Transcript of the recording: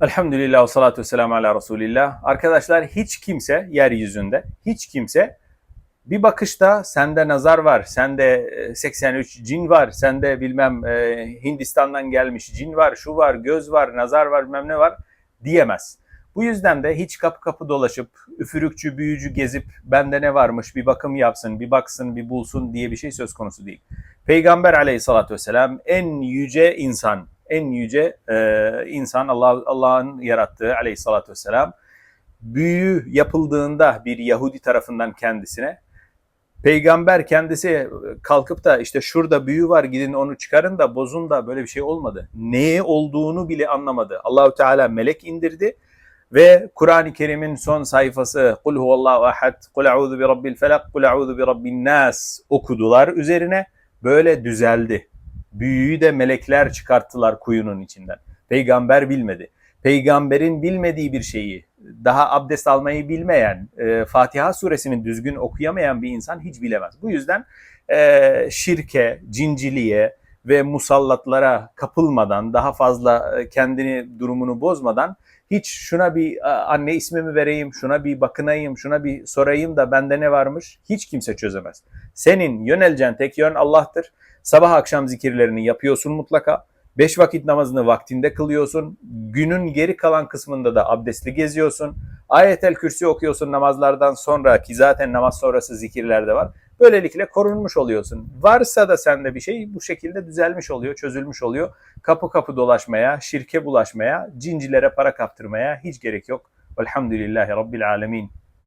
Elhamdülillah ve salatu vesselamu ala Resulillah. Arkadaşlar hiç kimse yeryüzünde, hiç kimse bir bakışta sende nazar var, sende e, 83 cin var, sende bilmem e, Hindistan'dan gelmiş cin var, şu var, göz var, nazar var, bilmem ne var diyemez. Bu yüzden de hiç kapı kapı dolaşıp, üfürükçü, büyücü gezip bende ne varmış bir bakım yapsın, bir baksın, bir bulsun diye bir şey söz konusu değil. Peygamber aleyhissalatü vesselam en yüce insan, en yüce e, insan Allah Allah'ın yarattığı aleyhissalatü vesselam büyü yapıldığında bir Yahudi tarafından kendisine peygamber kendisi kalkıp da işte şurada büyü var gidin onu çıkarın da bozun da böyle bir şey olmadı. Neye olduğunu bile anlamadı. Allahü Teala melek indirdi ve Kur'an-ı Kerim'in son sayfası Kul huvallahu ahad, kul a'udhu bi rabbil felak, kul a'udhu bi rabbin nas okudular üzerine böyle düzeldi. Büyüyü de melekler çıkarttılar kuyunun içinden. Peygamber bilmedi. Peygamberin bilmediği bir şeyi, daha abdest almayı bilmeyen, e, Fatiha suresini düzgün okuyamayan bir insan hiç bilemez. Bu yüzden e, şirke, cinciliğe ve musallatlara kapılmadan, daha fazla e, kendini durumunu bozmadan hiç şuna bir anne ismimi vereyim, şuna bir bakınayım, şuna bir sorayım da bende ne varmış hiç kimse çözemez. Senin yöneleceğin tek yön Allah'tır. Sabah akşam zikirlerini yapıyorsun mutlaka. Beş vakit namazını vaktinde kılıyorsun. Günün geri kalan kısmında da abdestli geziyorsun. Ayetel Kürsi okuyorsun namazlardan sonra ki zaten namaz sonrası zikirlerde var. Böylelikle korunmuş oluyorsun. Varsa da sende bir şey bu şekilde düzelmiş oluyor, çözülmüş oluyor. Kapı kapı dolaşmaya, şirke bulaşmaya, cincilere para kaptırmaya hiç gerek yok. Velhamdülillahi Rabbil Alemin.